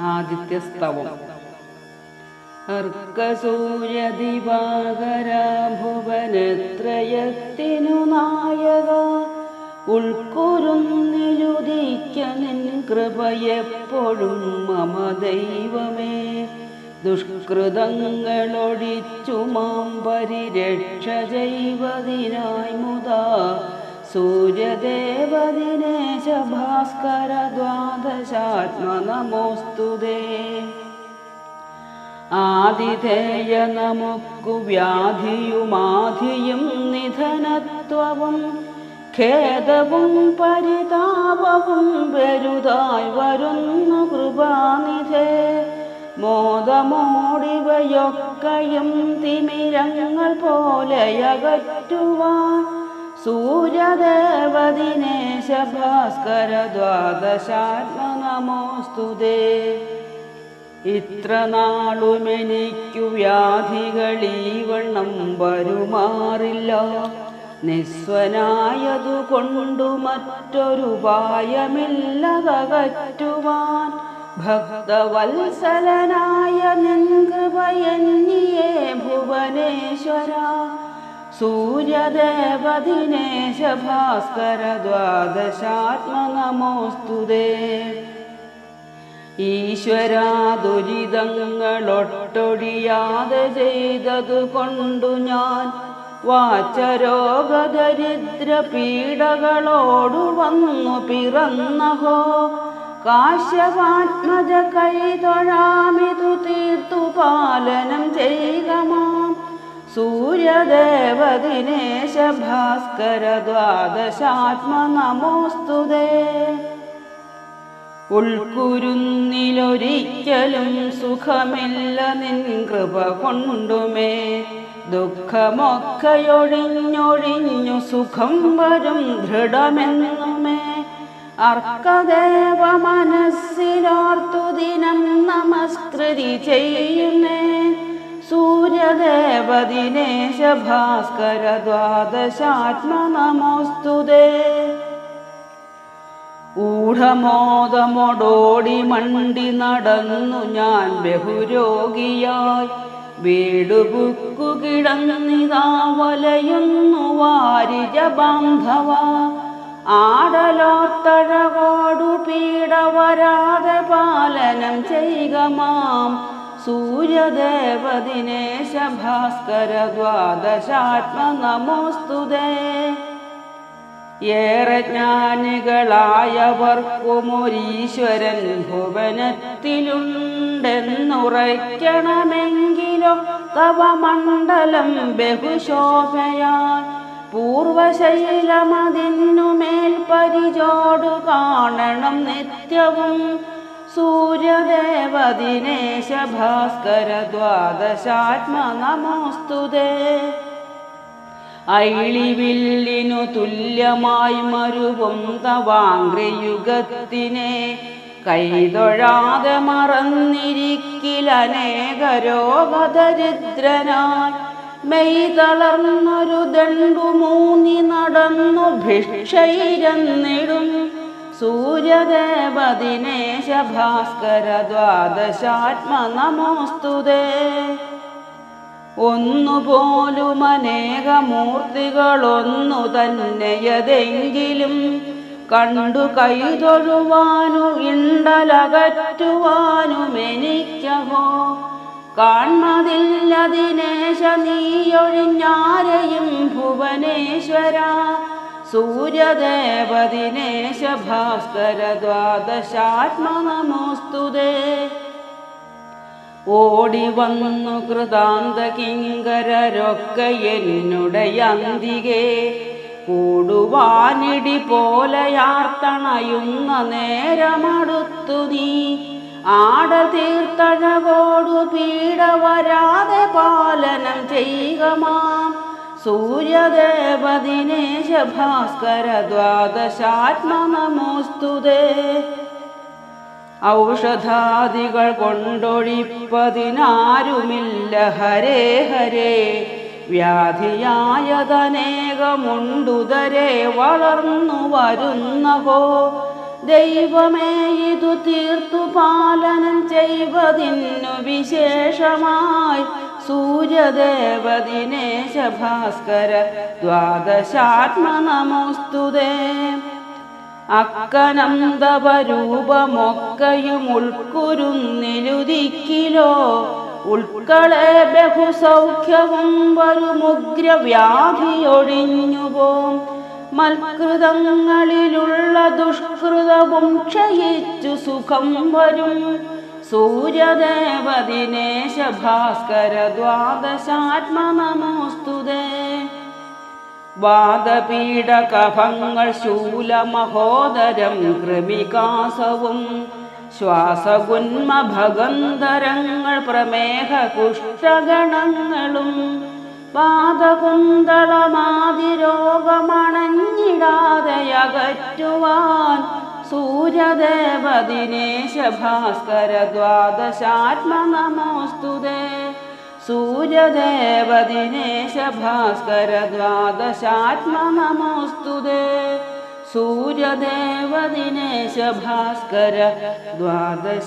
ആദിത്യസ്തവം. അർക്കസൂര്യദിവാകരാഭുവനത്രയത്തിനു നായക ഉൾക്കുരുന്നിലുദിക്ക നിൻ കൃപയെപ്പോഴും മമ ദൈവമേ. ദുഷ്കൃതങ്ങളൊഴിച്ചു മാം പരിരക്ഷ ചെയ്വതിനായി മുതാ സൂര്യദേവദിനേശ ഭാസ്കര ദ്വാദശാത്മ നമോസ്തുതേ ആതിഥേയ നമുക്കു വ്യാധിയുമാധിയും നിധനത്വവും ഖേദവും പരിതാപവും വരുതായി വരുന്നു കൃപാനിധേ. മോദമോടിവയൊക്കെയും തിമിരങ്ങൾ പോലെയകറ്റുവാൻ സൂര്യദേവദിനേശ ഭാസ്കര ദ്വാദശാത്മ നമോസ്തുതേ ഇത്ര നാളുമെനിക്കു വ്യാധികളീ വണ്ണം വരുമാറില്ല നിസ്വനായതു കൊണ്ടു മറ്റൊരുപായമില്ലതകറ്റുവാൻ ഭക്തവത്സലനായ നിൻ കൃപയന്യേ ഭുവനേശ്വര. സൂര്യദേവദിനേശ ഭാസ്കര നമോസ്തുതേ ഈശ്വരാ ദുരിതങ്ങളൊട്ടൊഴിയാതെ ചെയ്തതു കൊണ്ടു ഞാൻ. വാചരോഗദരിദ്ര പീഡകളോടു വന്നു പിറന്നഹോ. കാശ്യപാത്മജ കൈതൊഴാമിതു തീർത്തു പാലനം ചെയ്യുകമാം സൂര്യദേവദിനേശ ഭാസ്കര ദ്വാദശാത്മ നമോസ്തുതേ ഉൾക്കുരുന്നിലൊരിക്കലും സുഖമില്ല നിൻ കൃപ കൊണ്ടുമേ. ദുഃഖമൊക്കെയൊഴിഞ്ഞൊഴിഞ്ഞു സുഖം വരും ദൃഢമെന്നുമേ. അർക്കദേവ മനസ്സിലോർത്തു ദിനം നമസ്കൃതി ചെയ്യുന്നേ സൂര്യദേവദിനേശ ഭാസ്കര ദ്വാദശാത്മ നമോസ്തുതേ ഊഢമോദമൊടോടി മണ്ടി നടന്നു ഞാൻ ബഹുരോഗിയായി. വീടുപുക്കു കിടന്നിതാ വലയുന്നു വാരിജ ബാന്ധവ. ആടലോത്തഴകോടു പീഡ വരാതെ പാലനം ചെയ്യുക മാം. സൂര്യദേവദിനേശ ഭാസ്കര ദ്വാദശാത്മ നമോസ്തുതേ ഏറെ ജ്ഞാനികളായവർക്കുമൊരീശ്വരൻ ഭുവനത്തിലുണ്ടെന്നുറയ്ക്കണമെങ്കിലോ തവ മണ്ഡലം ബഹുശോഭയാൽ പൂർവശൈലമതിനുമേൽ പരിചോടു കാണണം നിത്യവും സൂര്യദേവദിനേശ ഭാസ്കര ദ്വാദശാത്മ നമോസ്തുതേ ഐളിവില്ലിനു തുല്യമായി മരുവും തവാങ്ക്രയുഗത്തിനെ കൈതൊഴാതെ മറന്നിരിക്കിലനേക രോഗദരിദ്രനായി മെയ് തളർന്നൊരു ദണ്ടുമൂന്നി നടന്നു ഭിക്ഷയിരന്നിടും. സൂര്യദേവദിനേശ ഭാസ്കര ദ്വാദശാത്മ നമോസ്തുതേ ഒന്നുപോലും അനേകമൂർത്തികളൊന്നു തന്നെയതെങ്കിലും കണ്ടു കൈതൊഴുവാനു ഇണ്ടലകറ്റുവാനും എനിക്കഹോ കാൺമതില്ല ദിനേശ നീയൊഴിഞ്ഞാരെയും ഭുവനേശ്വര. സൂര്യദേവദിനേശ ഭാസ്കര ദ്വാദശാത്മ നമോസ്തുതേ ഓടി വന്നു കൃതാന്ത കിങ്കരരൊക്കെ എന്നുടയന്തികെ കൂടുവാനിടി പോലെയാർത്തണയുന്ന നേരമടുത്തു നീ. ആട തീർത്തഴകോടു പീഡ വരാതെ പാലനം ചെയ്യുകമാം സൂര്യദേവദിനേശ ഭാസ്കര ദ്വാദശാത്മ നമോസ്തുതേ ഔഷധാദികൾ കൊണ്ടൊഴിപ്പതിനാരുമില്ല. ഹരേ ഹരേ. വ്യാധിയായതനേകമുണ്ടുതരെ വളർന്നു വരുന്നവോ. ദൈവമേ ഇതു തീർത്തു പാലനം ചെയ്വതിന്നു വിശേഷമായി. സൂര്യദേവദിനേശ ഭാസ്കര ദ്വാദശാത്മനമോസ്തുതേ. അക്കനന്ദപരൂപമൊക്കെയും ഉൾക്കുരുന്നിലുദിക്കിലോ. ഉൾക്കളെ ബഹുസൗഖ്യവും വരുമുഗ്രവ്യാധിയൊഴിഞ്ഞുപോം. മൽകൃതങ്ങളിലുള്ള ദുഷ്കൃതവും ക്ഷയിച്ചു സുഖം വരും. സൂര്യദേവദിനേശ ഭാസ്കര ദ്വാദശാത്മനമോസ്തുതേ വാദപീഡകഭങ്ങൾ ശൂലമഹോദരം കൃമികാസവും ശ്വാസഗുന്മഭഗന്ധരങ്ങൾ പ്രമേഹ കുഷ്ഠഗണങ്ങളും പാദകുന്തളമാതിരോഗമണഞ്ഞിടാതെ അകറ്റുവാൻ സൂര്യദേവദിനേശ ഭാസ്കര ദ്വാദശാത്മനമോസ്തുതേ സൂര്യദേവദിനേശ ഭാസ്കര ദ്വാദശാത്മനമോസ്തുതേ സൂര്യദേവദിനേശ ഭാസ്കര ദ്വാദശാത്മനമോസ്തുതേ